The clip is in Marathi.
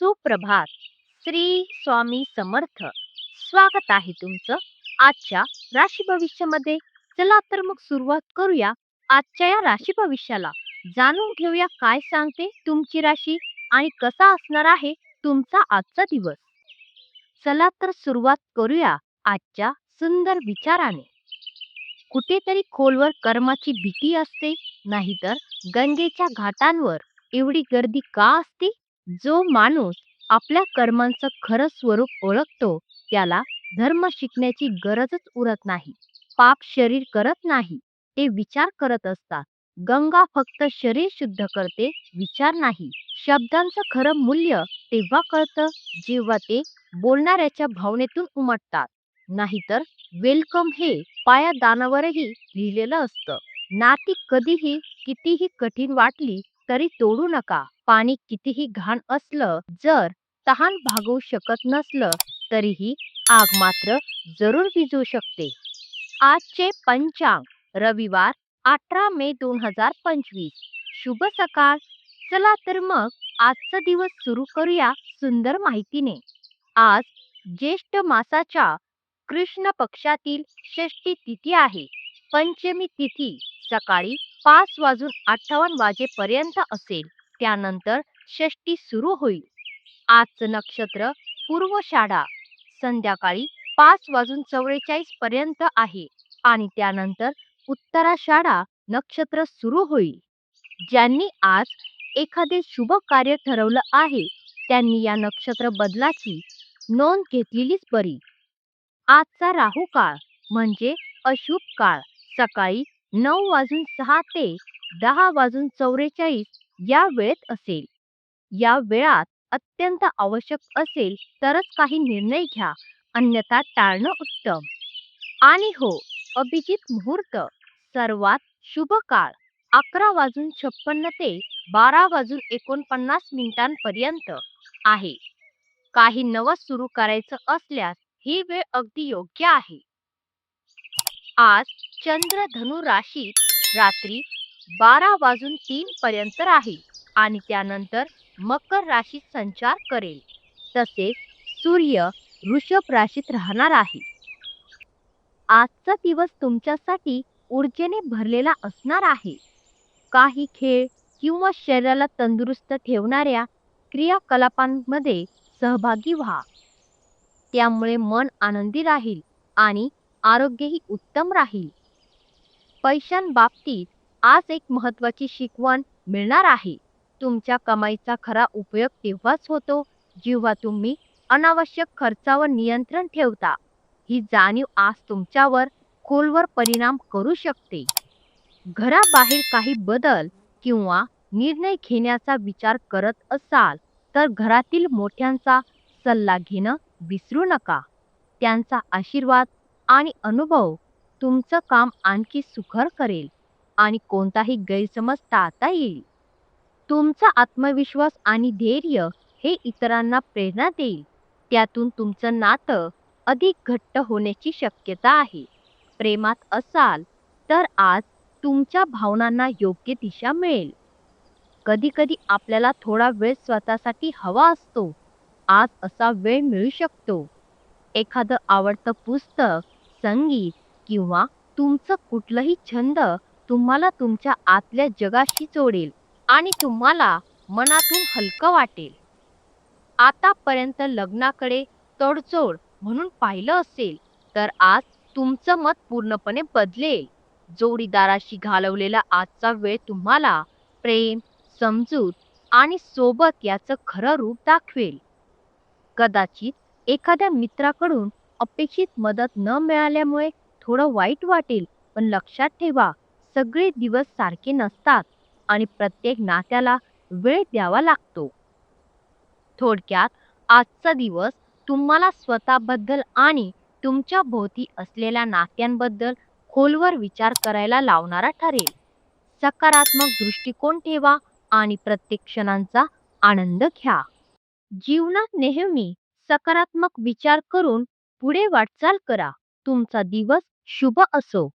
सुप्रभात. श्री स्वामी समर्थ. स्वागत आहे तुमचं आजच्या राशी भविष्यामध्ये. चला तर मग सुरुवात करूया आजच्या या राशी भविष्याला. जाणून घेऊया काय सांगते तुमची राशी आणि कसा असणार आहे तुमचा आजचा दिवस. चला तर सुरुवात करूया आजच्या सुंदर विचाराने. कुठेतरी खोलवर कर्माची भीती असते नाहीतर गंगेच्या घाटांवर एवढी गर्दी का असते? जो माणूस आपल्या कर्मांचं खरं स्वरूप ओळखतो त्याला धर्म शिकण्याची गरजच उरत नाही. पाप शरीर करत नाही ते विचार करत असतात. गंगा फक्त शरीर शुद्ध करते विचार नाही. शब्दांचं खरं मूल्य तेव्हा कळतं जेव्हा ते बोलणाऱ्याच्या भावनेतून उमटतात. नाहीतर वेलकम हे पाया दानावरही लिहिलेलं असतं. नाती कधीही कितीही कठीण वाटली तरी तोडू नका. पाणी कितीही घाण असलं जर तहान भागवू शकत नसलं तरीही आग मात्र जरूर विजू शकते. आजचे पंचांग रविवार अठरा मे दोन हजार पंचवीस. शुभ सकाळ. चला तर मग आजचा दिवस सुरू करूया सुंदर माहितीने. आज ज्येष्ठ मासाच्या कृष्ण पक्षातील षष्टी तिथी आहे. पंचमी तिथी. सकाळी पाच वाजून अठ्ठावन्न वाजेपर्यंत असेल. त्यानंतर षष्टी सुरू होईल. आजचं नक्षत्र पूर्वषाढा संध्याकाळी पाच वाजून चौवेचाळीस पर्यंत आहे आणि त्यानंतर उत्तराषाढा नक्षत्र सुरू होईल. ज्यांनी आज एखादे शुभ कार्य ठरवलं आहे त्यांनी या नक्षत्र बदलाची नोंद घेतलेलीच बरी. आजचा राहू काळ म्हणजे अशुभ काळ. सकाळी नऊ वाजून सहा ते दहा वाजून चौवेचाळीस या वेळेत असेल. या वेळात अत्यंत आवश्यक असेल तरच काही निर्णय घ्या अन्यथा टाळणं उत्तम. आणि हो अभिजित मुहूर्त सर्वात शुभ काळ अकरा वाजून छप्पन्न ते बारा वाजून एकोणपन्नास मिनिटांपर्यंत आहे. काही नवं सुरू करायचं असल्यास ही वेळ अगदी योग्य आहे. आज चंद्र धनु राशीत रात्री बारा वाजून तीन पर्यंत राहील आणि त्यानंतर मकर राशीत संचार करेल. तसेच सूर्य वृषभ राशीत राहणार आहे. आजचा दिवस तुमच्यासाठी ऊर्जेने भरलेला असणार आहे. काही खेळ किंवा शरीराला तंदुरुस्त ठेवणाऱ्या क्रियाकलापांमध्ये सहभागी व्हा. त्यामुळे मन आनंदी राहील आणि आरोग्यही उत्तम राहील. पैशांबाबतीत आज एक महत्त्वाची शिकवण मिळणार आहे. तुमच्या कमाईचा खरा उपयोग तेव्हाच होतो जेव्हा तुम्ही अनावश्यक खर्चावर नियंत्रण ठेवता. ही जाणीव आज तुमच्यावर खोलवर परिणाम करू शकते. घराबाहेर काही बदल किंवा निर्णय घेण्याचा विचार करत असाल तर घरातील मोठ्यांचा सल्ला घेणं विसरू नका. त्यांचा आशीर्वाद आणि अनुभव तुमचं काम आणखी सुखर करेल आणि कोणताही गैरसमज टाळता येईल. तुमचा आत्मविश्वास आणि धैर्य हे इतरांना प्रेरणा देईल. त्यातून तुमचं नातं अधिक घट्ट होण्याची शक्यता आहे. प्रेमात असाल तर आज तुमच्या भावनांना योग्य दिशा मिळेल. कधीकधी आपल्याला थोडा वेळ स्वतःसाठी हवा असतो. आज असा वेळ मिळू शकतो. एखादं आवडतं पुस्तक संगीत किंवा तुमचं कुठलंही छंद तुम्हाला तुमच्या आतल्या जगाशी जोडेल आणि तुम्हाला मनातून हलकं वाटेल. आतापर्यंत लग्नाकडे तडजोड म्हणून पाहिलं असेल तर आज तुमचं मत पूर्णपणे बदलेल. जोडीदाराशी घालवलेला आजचा वेळ तुम्हाला प्रेम समजूत आणि सोबत याचं खरं रूप दाखवेल. कदाचित एखाद्या मित्राकडून अपेक्षित मदत न मिळाल्यामुळे थोडं वाईट वाटेल पण लक्षात ठेवा सगळे दिवस सारखे नसतात आणि प्रत्येक नात्याला वेळ द्यावा लागतो. थोडक्यात आजचा दिवस तुम्हाला स्वतःबद्दल आणि तुमच्या भोवती असलेल्या नात्यांबद्दल खोलवर विचार करायला लावणारा ठरेल. सकारात्मक दृष्टिकोन ठेवा आणि प्रत्येक क्षणांचा आनंद घ्या. जीवनात नेहमी सकारात्मक विचार करून पुढे वाटचाल करा. तुमचा दिवस शुभ असो.